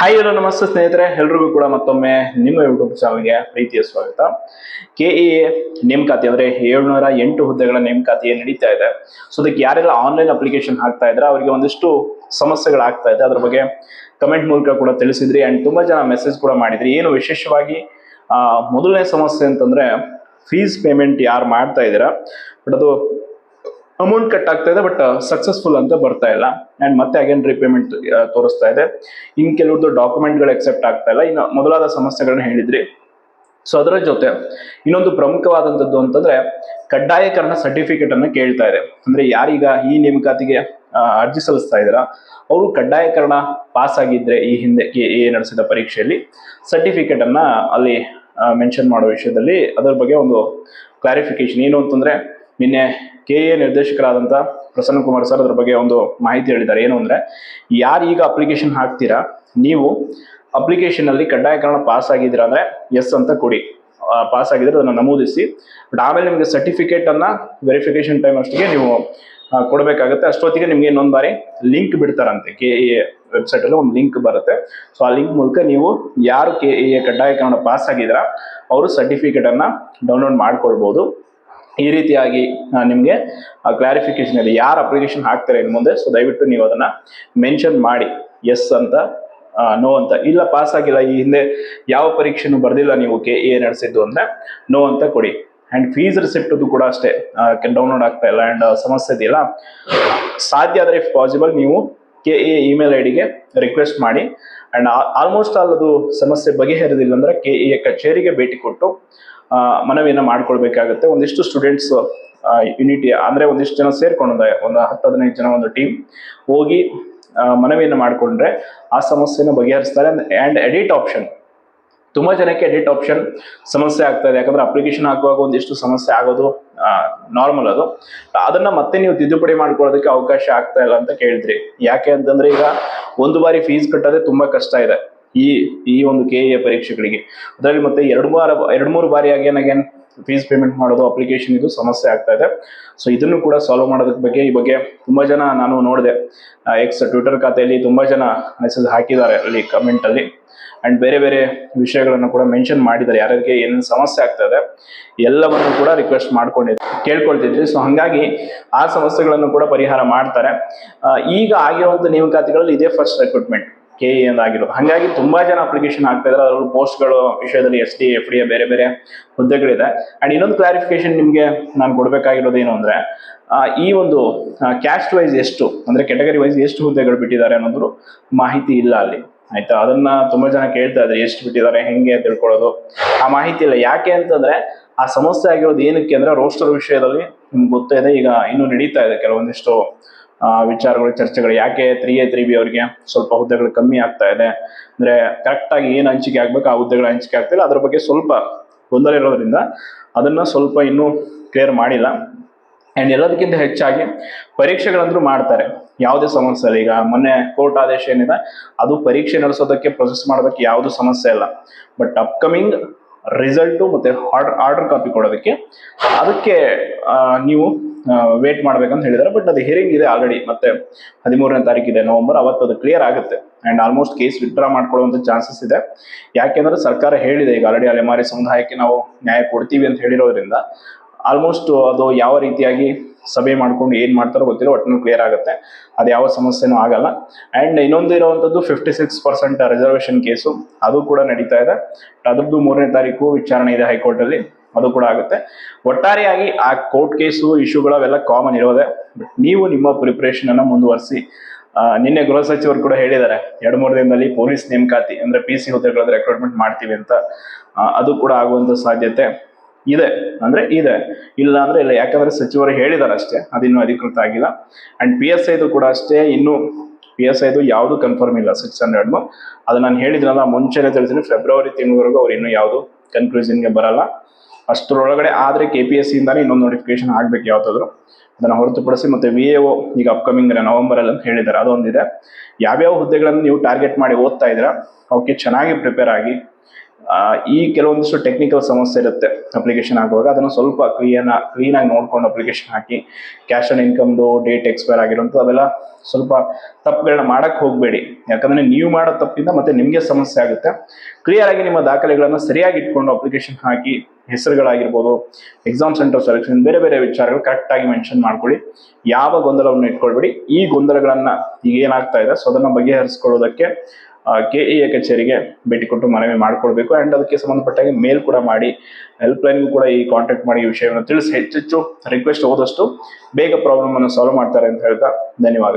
Hi hello ನಮಸ್ತೆ ಸ್ನೇಹಿತರೆ. ಎಲ್ರಿಗೂ ಕೂಡ ಮತ್ತೊಮ್ಮೆ ನಿಮ್ಮ ಯೂಟ್ಯೂಬ್ ಚಾನಲ್ಗೆ ಪ್ರೀತಿಯ ಸ್ವಾಗತ. ಕೆ ಇ ನೇಮಕಾತಿ ಅಂದ್ರೆ ಏಳ್ನೂರ ಎಂಟು ಹುದ್ದೆಗಳ ನೇಮಕಾತಿ ನಡೀತಾ ಇದೆ. ಸೊ ಅದಕ್ಕೆ ಯಾರೆಲ್ಲ ಆನ್ಲೈನ್ ಅಪ್ಲಿಕೇಶನ್ ಹಾಕ್ತಾ ಇದ್ರೆ, ಅವರಿಗೆ ಒಂದಿಷ್ಟು ಸಮಸ್ಯೆಗಳಾಗ್ತಾ ಇದೆ. ಅದ್ರ ಬಗ್ಗೆ ಕಮೆಂಟ್ ಮೂಲಕ ಕೂಡ ತಿಳಿಸಿದ್ರಿ. ಅಂಡ್ ತುಂಬಾ ಜನ ಮೆಸೇಜ್ ಕೂಡ ಮಾಡಿದ್ರಿ. ಏನು ವಿಶೇಷವಾಗಿ ಮೊದಲನೇ ಸಮಸ್ಯೆ ಅಂತಂದ್ರೆ ಫೀಸ್ ಪೇಮೆಂಟ್ ಯಾರು ಮಾಡ್ತಾ ಇದ್ದೀರಾ? ಬಟ್ ಅದು ಅಮೌಂಟ್ ಕಟ್ ಆಗ್ತಾ ಇದೆ ಬಟ್ ಸಕ್ಸಸ್ಫುಲ್ ಅಂತ ಬರ್ತಾ ಇಲ್ಲ. ಅಂಡ್ ಮತ್ತೆ ಅಗೇನ್ ರಿಪೇಮೆಂಟ್ ತೋರಿಸ್ತಾ ಇದೆ. ಇನ್ ಕೆಲವ್ರದ್ದು ಡಾಕ್ಯುಮೆಂಟ್ಗಳು ಎಕ್ಸೆಪ್ಟ್ ಆಗ್ತಾ ಇಲ್ಲ. ಇನ್ನು ಮೊದಲಾದ ಸಮಸ್ಯೆಗಳನ್ನ ಹೇಳಿದ್ರಿ. ಸೊ ಅದರ ಜೊತೆ ಇನ್ನೊಂದು ಪ್ರಮುಖವಾದಂಥದ್ದು ಅಂತಂದ್ರೆ ಕಡ್ಡಾಯಕರಣ ಸರ್ಟಿಫಿಕೇಟ್ ಅನ್ನು ಕೇಳ್ತಾ ಇದೆ. ಅಂದ್ರೆ ಯಾರೀಗ ಈ ನೇಮಕಾತಿಗೆ ಅರ್ಜಿ ಸಲ್ಲಿಸ್ತಾ ಇದ್ದೀರಾ, ಅವರು ಕಡ್ಡಾಯಕರಣ ಪಾಸ್ ಆಗಿದ್ರೆ ಈ ಹಿಂದೆ ಎ ನಡೆಸಿದ ಪರೀಕ್ಷೆಯಲ್ಲಿ ಸರ್ಟಿಫಿಕೇಟ್ ಅನ್ನ ಅಲ್ಲಿ ಮೆನ್ಷನ್ ಮಾಡೋ ವಿಷಯದಲ್ಲಿ ಅದರ ಬಗ್ಗೆ ಒಂದು ಕ್ಲಾರಿಫಿಕೇಶನ್ ಏನು ಅಂತಂದ್ರೆ ನಿನ್ನೆ ಕೆ ಎ ನಿರ್ದೇಶಕರಾದಂಥ ಪ್ರಸನ್ನ ಕುಮಾರ್ ಸರ್ ಅದ್ರ ಬಗ್ಗೆ ಒಂದು ಮಾಹಿತಿ ಹೇಳಿದ್ದಾರೆ. ಏನು ಅಂದ್ರೆ ಯಾರು ಈಗ ಅಪ್ಲಿಕೇಶನ್ ಹಾಕ್ತೀರಾ, ನೀವು ಅಪ್ಲಿಕೇಶನ್ ಅಲ್ಲಿ ಕಡ್ಡಾಯಕರಣ ಪಾಸ್ ಆಗಿದ್ದೀರಾ ಅಂದ್ರೆ ಎಸ್ ಅಂತ ಕೊಡಿ. ಪಾಸ್ ಆಗಿದ್ರೆ ಅದನ್ನು ನಮೂದಿಸಿ. ಬಟ್ ಆಮೇಲೆ ನಿಮಗೆ ಸರ್ಟಿಫಿಕೇಟ್ ವೆರಿಫಿಕೇಷನ್ ಟೈಮ್ ಅಷ್ಟಿಗೆ ನೀವು ಕೊಡಬೇಕಾಗುತ್ತೆ. ಅಷ್ಟೊತ್ತಿಗೆ ನಿಮಗೆ ಇನ್ನೊಂದು ಬಾರಿ ಲಿಂಕ್ ಬಿಡ್ತಾರಂತೆ. ಕೆ ಎ ವೆಬ್ಸೈಟ್ ಅಲ್ಲಿ ಒಂದು ಲಿಂಕ್ ಬರುತ್ತೆ. ಸೊ ಆ ಲಿಂಕ್ ಮೂಲಕ ನೀವು ಯಾರು ಕೆ ಎ ಕಡ್ಡಾಯ ಕನ್ನಡ ಪಾಸ್ ಆಗಿದ್ದೀರಾ, ಅವರು ಸರ್ಟಿಫಿಕೇಟ್ ಅನ್ನ ಡೌನ್ಲೋಡ್ ಮಾಡ್ಕೊಳ್ಬಹುದು ಈ ರೀತಿಯಾಗಿ ನಿಮಗೆ ಕ್ಲಾರಿಫಿಕೇಶನ್ ಇದೆ ಯಾರು ಅಪ್ಲಿಕೇಶನ್ ಹಾಕ್ತಾರೆ ಇನ್ನು ಮುಂದೆ ಸೊ ದಯವಿಟ್ಟು ನೀವು ಅದನ್ನ ಮೆನ್ಷನ್ ಮಾಡಿ ಎಸ್ ಅಂತ ನೋ ಅಂತ. ಇಲ್ಲ ಪಾಸ್ ಆಗಿಲ್ಲ, ಈ ಹಿಂದೆ ಯಾವ ಪರೀಕ್ಷೆನೂ ಬರ್ದಿಲ್ಲ ನೀವು ಕೆ, ಎ ನಡೆಸಿದ್ದು ಅಂದ್ರೆ ನೋ ಅಂತ ಕೊಡಿ. ಅಂಡ್ ಫೀಸ್ ರಿಸಿಪ್ಟ್ ಕೂಡ ಅಷ್ಟೇ. ಡೌನ್ಲೋಡ್ ಆಗ್ತಾ ಇಲ್ಲ ಅಂಡ್ ಸಮಸ್ಯೆ ಇದೆಯಲ್ಲ? ಸಾಧ್ಯ ಆದರೆ ಇಫ್ ಪಾಸಿಬಲ್ ನೀವು ಕೆ, ಎ ಇಮೇಲ್ ಐ ಡಿಗೆ ರಿಕ್ವೆಸ್ಟ್ ಮಾಡಿ. ಅಂಡ್ ಆಲ್ಮೋಸ್ಟ್ ಆಲ್ ಅದು ಸಮಸ್ಯೆ ಬಗೆಹರಿದಿಲ್ಲ ಅಂದ್ರೆ ಕೆ, ಎ ಕಚೇರಿಗೆ ಭೇಟಿ ಕೊಟ್ಟು ಮನವಿಯನ್ನ ಮಾಡ್ಕೊಳ್ಬೇಕಾಗುತ್ತೆ. ಒಂದಿಷ್ಟು ಸ್ಟೂಡೆಂಟ್ಸ್ ಯುನಿಟಿ ಅಂದ್ರೆ ಒಂದಿಷ್ಟು ಜನ ಸೇರ್ಕೊಂಡು ಒಂದು ಹತ್ತು, ಹದಿನೈದು ಜನ ಒಂದು ಟೀಮ್ ಹೋಗಿ ಮನವಿಯನ್ನು ಮಾಡಿಕೊಂಡ್ರೆ ಆ ಸಮಸ್ಯೆನ ಬಗೆಹರಿಸ್ತಾರೆ. ಅಂಡ್ ಎಡಿಟ್ ಆಪ್ಷನ್ ತುಂಬ ಜನಕ್ಕೆ ಎಡಿಟ್ ಆಪ್ಷನ್ ಸಮಸ್ಯೆ ಆಗ್ತಾ ಇದೆ. ಯಾಕಂದ್ರೆ ಅಪ್ಲಿಕೇಶನ್ ಹಾಕುವಾಗ ಒಂದಿಷ್ಟು ಸಮಸ್ಯೆ ಆಗೋದು ನಾರ್ಮಲ್ ಅದು. ಅದನ್ನ ಮತ್ತೆ ನೀವು ತಿದ್ದುಪಡಿ ಮಾಡ್ಕೊಳ್ಳೋದಕ್ಕೆ ಅವಕಾಶ ಆಗ್ತಾ ಇಲ್ಲ ಅಂತ ಕೇಳಿದ್ರಿ. ಯಾಕೆ ಅಂತಂದ್ರೆ ಈಗ ಒಂದು ಬಾರಿ ಫೀಸ್ ಕಟ್ಟೋದೇ ತುಂಬಾ ಕಷ್ಟ ಇದೆ. ಈ ಈ ಒಂದು ಕೆ ಎ ಪರೀಕ್ಷೆಗಳಿಗೆ. ಅದರಲ್ಲಿ ಮತ್ತೆ ಎರಡು ವಾರ, ಎರಡು ಮೂರು ಬಾರಿ ಆಗಿ ಅಗೇನ್ ಫೀಸ್ ಪೇಮೆಂಟ್ ಮಾಡೋದು ಅಪ್ಲಿಕೇಶನ್ ಇದು ಸಮಸ್ಯೆ ಆಗ್ತಾ ಇದೆ. ಸೊ ಇದನ್ನು ಕೂಡ ಸಾಲ್ವ್ ಮಾಡೋದಕ್ಕೆ ಬಗ್ಗೆ ಈ ಬಗ್ಗೆ ತುಂಬಾ ಜನ ನಾನು ನೋಡಿದೆ. ಎಕ್ಸ್ ಟ್ವಿಟರ್ ಖಾತೆಯಲ್ಲಿ ತುಂಬಾ ಜನ ಮೆಸೇಜ್ ಹಾಕಿದ್ದಾರೆ ಅಲ್ಲಿ ಕಮೆಂಟ್ ಅಲ್ಲಿ. ಅಂಡ್ ಬೇರೆ ಬೇರೆ ವಿಷಯಗಳನ್ನು ಕೂಡ ಮೆನ್ಷನ್ ಮಾಡಿದ್ದಾರೆ. ಯಾರಿಗೆ ಏನು ಸಮಸ್ಯೆ ಆಗ್ತಾ ಇದೆ, ಎಲ್ಲವನ್ನು ಕೂಡ ರಿಕ್ವೆಸ್ಟ್ ಮಾಡ್ಕೊಂಡಿದ್ದೆ. ಕೇಳ್ಕೊಳ್ತಿದ್ರಿ ಸೊ ಹಂಗಾಗಿ ಆ ಸಮಸ್ಯೆಗಳನ್ನು ಕೂಡ ಪರಿಹಾರ ಮಾಡ್ತಾರೆ. ಈಗ ಆಗಿರುವಂತ ನೇಮಕಾತಿಗಳಲ್ಲಿ ಇದೇ ಫಸ್ಟ್ ರೆಕ್ರೂಟ್ಮೆಂಟ್ ಕೆ ಎ ಆಗಿರೋದು ಹಾಗಾಗಿ ತುಂಬಾ ಜನ ಅಪ್ಲಿಕೇಶನ್ ಆಗ್ತಾ ಇದ್ದಾರೆ ಪೋಸ್ಟ್ ಪೋಸ್ಟ್ಗಳು ವಿಷಯದಲ್ಲಿ ಎಸ್ ಡಿ ಎಫ್ ಡಿ ಬೇರೆ ಬೇರೆ ಹುದ್ದೆಗಳಿದೆ. ಅಂಡ್ ಇನ್ನೊಂದು ಕ್ಲಾರಿಫಿಕೇಶನ್ ನಿಮಗೆ ನಾನು ಕೊಡಬೇಕಾಗಿರೋದು ಏನು ಅಂದ್ರೆ ಈ ಒಂದು ಕ್ಯಾಸ್ಟ್ ವೈಸ್ ಎಷ್ಟು, ಅಂದ್ರೆ ಕೆಟಗರಿ ವೈಸ್ ಎಷ್ಟು ಹುದ್ದೆಗಳು ಬಿಟ್ಟಿದ್ದಾರೆ ಅನ್ನೋದು ಮಾಹಿತಿ ಇಲ್ಲ ಅಲ್ಲಿ. ಆಯ್ತಾ? ಅದನ್ನ ತುಂಬಾ ಜನ ಕೇಳ್ತಾ ಇದ್ದಾರೆ ಎಷ್ಟು ಬಿಟ್ಟಿದ್ದಾರೆ, ಹೆಂಗೆ ತಿಳ್ಕೊಳ್ಳೋದು. ಆ ಮಾಹಿತಿ ಇಲ್ಲ. ಯಾಕೆ ಅಂತಂದ್ರೆ, ಆ ಸಮಸ್ಯೆ ಆಗಿರೋದು ಏನಕ್ಕೆ ಅಂದ್ರೆ ರೋಸ್ಟರ್ ವಿಷಯದಲ್ಲಿ ನಿಮ್ಗೆ ಗೊತ್ತೇ ಇದೆ. ಈಗ ಇನ್ನೂ ನಡೀತಾ ಇದೆ ಕೆಲವೊಂದಿಷ್ಟು ವಿಚಾರಗಳು, ಚರ್ಚೆಗಳು ಯಾಕೆ ತ್ರೀ ಎ ತ್ರೀ ಬಿ ಅವರಿಗೆ ಸ್ವಲ್ಪ ಹುದ್ದೆಗಳು ಕಮ್ಮಿ ಆಗ್ತಾ ಇದೆ? ಅಂದ್ರೆ ಕರೆಕ್ಟ್ ಆಗಿ ಏನು ಹಂಚಿಕೆ ಆಗ್ಬೇಕು, ಆ ಹುದ್ದೆಗಳ ಹಂಚಿಕೆ ಆಗ್ತಿಲ್ಲ ಅದ್ರ ಬಗ್ಗೆ ಸ್ವಲ್ಪ ಗೊಂದಲ ಇರೋದ್ರಿಂದ ಅದನ್ನ ಸ್ವಲ್ಪ ಇನ್ನೂ ಕ್ಲಿಯರ್ ಮಾಡಿಲ್ಲ. ಅಂಡ್ ಎಲ್ಲದಕ್ಕಿಂತ ಹೆಚ್ಚಾಗಿ ಪರೀಕ್ಷೆಗಳಂದ್ರೂ ಮಾಡ್ತಾರೆ. ಯಾವುದೇ ಸಮಸ್ಯೆ ಇಲ್ಲ. ಈಗ ಮೊನ್ನೆ ಕೋರ್ಟ್ ಆದೇಶ ಏನಿದೆ, ಅದು ಪರೀಕ್ಷೆ ನಡೆಸೋದಕ್ಕೆ ಪ್ರೊಸೆಸ್ ಮಾಡೋದಕ್ಕೆ ಯಾವುದು ಸಮಸ್ಯೆ ಇಲ್ಲ. ಬಟ್ ಅಪ್ಕಮಿಂಗ್ ರಿಸಲ್ಟು ಮತ್ತೆ ಆರ್ಡರ್ ಆರ್ಡರ್ ಕಾಪಿ ಕೊಡೋದಕ್ಕೆ ಅದಕ್ಕೆ ನೀವು ವೇಟ್ ಮಾಡ್ಬೇಕಂತ ಹೇಳಿದ್ದಾರೆ. ಬಟ್ ಅದು ಹಿಯರಿಂಗ್ ಇದೆ ಆಲ್ರೆಡಿ ಮತ್ತೆ ಹದಿಮೂರನೇ ತಾರೀಕಿದೆ ನವೆಂಬರ್ ಅವತ್ತು ಅದು ಕ್ಲಿಯರ್ ಆಗುತ್ತೆ. ಅಂಡ್ ಆಲ್ಮೋಸ್ಟ್ ಕೇಸ್ ವಿತ್ಡ್ರಾ ಮಾಡ್ಕೊಳ್ಳುವಂತ ಚಾನ್ಸಸ್ ಇದೆ. ಯಾಕೆಂದ್ರೆ ಸರ್ಕಾರ ಹೇಳಿದೆ, ಈಗ ಆಲ್ರೆಡಿ ಅಲೆಮಾರಿ ಸಮುದಾಯಕ್ಕೆ ನಾವು ನ್ಯಾಯ ಕೊಡ್ತೀವಿ ಅಂತ ಹೇಳಿರೋದ್ರಿಂದ ಆಲ್ಮೋಸ್ಟ್ ಅದು ಯಾವ ರೀತಿಯಾಗಿ ಸಭೆ ಮಾಡ್ಕೊಂಡು ಏನ್ ಮಾಡ್ತಾರೋ ಗೊತ್ತಿಲ್ಲ, ಒಟ್ಟಿನಲ್ಲಿ ಕ್ಲಿಯರ್ ಆಗುತ್ತೆ. ಅದು ಯಾವ ಸಮಸ್ಯೆನೂ ಆಗಲ್ಲ. ಅಂಡ್ ಇನ್ನೊಂದು ಇರುವಂತದ್ದು fifty six percent reservation case ಅದು ಕೂಡ ನಡೀತಾ ಇದೆ. ಅದ್ರದ್ದು ಮೂರನೇ ತಾರೀಕು ವಿಚಾರಣೆ ಇದೆ ಹೈಕೋರ್ಟ್ ಅಲ್ಲಿ ಅದು ಕೂಡ ಆಗುತ್ತೆ. ಒಟ್ಟಾರೆಯಾಗಿ ಆ ಕೋರ್ಟ್ ಕೇಸು ಇಶ್ಯೂಗಳು ಅವೆಲ್ಲ ಕಾಮನ್ ಇರೋದೆ. ನೀವು ನಿಮ್ಮ ಪ್ರಿಪ್ರೇಷನ್ ಅನ್ನ ಮುಂದುವರಿಸಿ. ನಿನ್ನೆ ಗೃಹ ಸಚಿವರು ಕೂಡ ಹೇಳಿದ್ದಾರೆ. ಎರಡು, ಮೂರು ದಿನದಲ್ಲಿ ಪೊಲೀಸ್ ನೇಮಕಾತಿ ಅಂದ್ರೆ ಪಿ ಸಿ ಹುದ್ದೆಗಳ ರೆಕ್ರೂಟ್ಮೆಂಟ್ ಮಾಡ್ತೀವಿ ಅಂತ. ಅದು ಕೂಡ ಆಗುವಂತ ಸಾಧ್ಯತೆ ಇದೆ. ಅಂದ್ರೆ ಇದೆ. ಇಲ್ಲ ಅಂದ್ರೆ ಇಲ್ಲ. ಯಾಕಂದ್ರೆ ಸಚಿವರು ಹೇಳಿದಾರೆ ಅಷ್ಟೇ. ಅದಿನ್ನೂ ಅಧಿಕೃತ ಆಗಿಲ್ಲ. ಅಂಡ್ ಪಿ ಎಸ್ ಐದು ಕೂಡ ಅಷ್ಟೇ. ಇನ್ನು ಪಿ ಎಸ್ ಐದು ಯಾವುದು ಕನ್ಫರ್ಮ್ ಇಲ್ಲ. ಸಿಕ್ಸ್ ಹಂಡ್ರೆಡ್ ಅದು ನಾನು ಹೇಳಿದ್ರಲ್ಲ ಮುಂಚೆನೆ ತಿಳಿಸಿದ್ರೆ ಫೆಬ್ರವರಿ ತಿಂಗಳವರೆಗೂ ಅವ್ರು ಇನ್ನೂ ಯಾವುದು ಕನ್ಕ್ಲೂಷನ್ಗೆ ಬರಲ್ಲ. ಅಷ್ಟರೊಳಗಡೆ ಆದರೆ ಕೆ ಪಿ ಎಸ್ ಸಿಯಿಂದಾನೇ ಇನ್ನೊಂದು ನೋಟಿಫಿಕೇಶನ್ ಆಗಬೇಕು ಯಾವುದಾದ್ರು ಅದನ್ನು ಹೊರತುಪಡಿಸಿ ಮತ್ತೆ ವಿ ಎ ಈಗ ಅಪ್ಕಮಿಂಗ್ ನವೆಂಬರ್ ಅಲ್ಲಿ ಅಂತ ಹೇಳಿದ್ದಾರೆ. ಅದೊಂದಿದೆ. ಯಾವ್ಯಾವ ಹುದ್ದೆಗಳನ್ನು ನೀವು ಟಾರ್ಗೆಟ್ ಮಾಡಿ ಓದ್ತಾ ಇದ್ದೀರಾ ಅವಕ್ಕೆ ಚೆನ್ನಾಗಿ ಪ್ರಿಪೇರ್ ಆಗಿ ಈ ಕೆಲವೊಂದಿಷ್ಟು ಟೆಕ್ನಿಕಲ್ ಸಮಸ್ಯೆ ಇರುತ್ತೆ ಅಪ್ಲಿಕೇಶನ್ ಹಾಕುವಾಗ ಅದನ್ನು ಸ್ವಲ್ಪ ಕ್ಲೀನ್ ಕ್ಲೀನಾಗಿ ನೋಡ್ಕೊಂಡು ಅಪ್ಲಿಕೇಶನ್ ಹಾಕಿ ಕ್ಯಾಶ್ ಆನ್ ಇನ್ಕಮ್ದು ಡೇಟ್ ಎಕ್ಸ್ಪೈರ್ ಆಗಿರೋಂಥ ಅವೆಲ್ಲ ಸ್ವಲ್ಪ ತಪ್ಪುಗಳನ್ನ ಮಾಡಕ್ ಹೋಗಬೇಡಿ. ಯಾಕಂದ್ರೆ ನೀವು ಮಾಡೋ ತಪ್ಪಿಂದ ಮತ್ತೆ ನಿಮಗೆ ಸಮಸ್ಯೆ ಆಗುತ್ತೆ. ಕ್ಲಿಯರ್ ಆಗಿ ನಿಮ್ಮ ದಾಖಲೆಗಳನ್ನು ಸರಿಯಾಗಿ ಇಟ್ಕೊಂಡು ಅಪ್ಲಿಕೇಶನ್ ಹಾಕಿ, ಹೆಸರುಗಳಾಗಿರ್ಬೋದು ಎಕ್ಸಾಮ್ ಸೆಂಟರ್ ಸೆಲೆಕ್ಷನ್ ಬೇರೆ ಬೇರೆ ವಿಚಾರಗಳು ಕರೆಕ್ಟ್ ಆಗಿ ಮೆನ್ಷನ್ ಮಾಡ್ಕೊಳ್ಳಿ. ಯಾವ ಗೊಂದಲವನ್ನು ಇಟ್ಕೊಳ್ಬೇಡಿ. ಈ ಗೊಂದಲಗಳನ್ನ ಈಗ ಏನಾಗ್ತಾ ಇದೆ, ಸೊ ಅದನ್ನ ಬಗೆಹರಿಸ್ಕೊಳ್ಳೋದಕ್ಕೆ ಕೆ ಇ ಎ ಕಚೇರಿಗೆ ಭೇಟಿ ಕೊಟ್ಟು ಮನವಿ ಮಾಡಿಕೊಡ್ಬೇಕು. ಅಂಡ್ ಅದಕ್ಕೆ ಸಂಬಂಧಪಟ್ಟಾಗಿ ಮೇಲ್ ಕೂಡ ಮಾಡಿ ಹೆಲ್ಪ್ ಲೈನ್ಗೂ ಕೂಡ ಈ ಕಾಂಟ್ಯಾಕ್ಟ್ ಮಾಡಿ ಈ ವಿಷಯವನ್ನು ತಿಳಿಸಿ. ಹೆಚ್ಚೆಚ್ಚು ರಿಕ್ವೆಸ್ಟ್ ಹೋದಷ್ಟು ಬೇಗ ಪ್ರಾಬ್ಲಮ್ ಅನ್ನು ಸಾಲ್ವ್ ಮಾಡ್ತಾರೆ ಅಂತ ಹೇಳ್ತಾ ಧನ್ಯವಾದ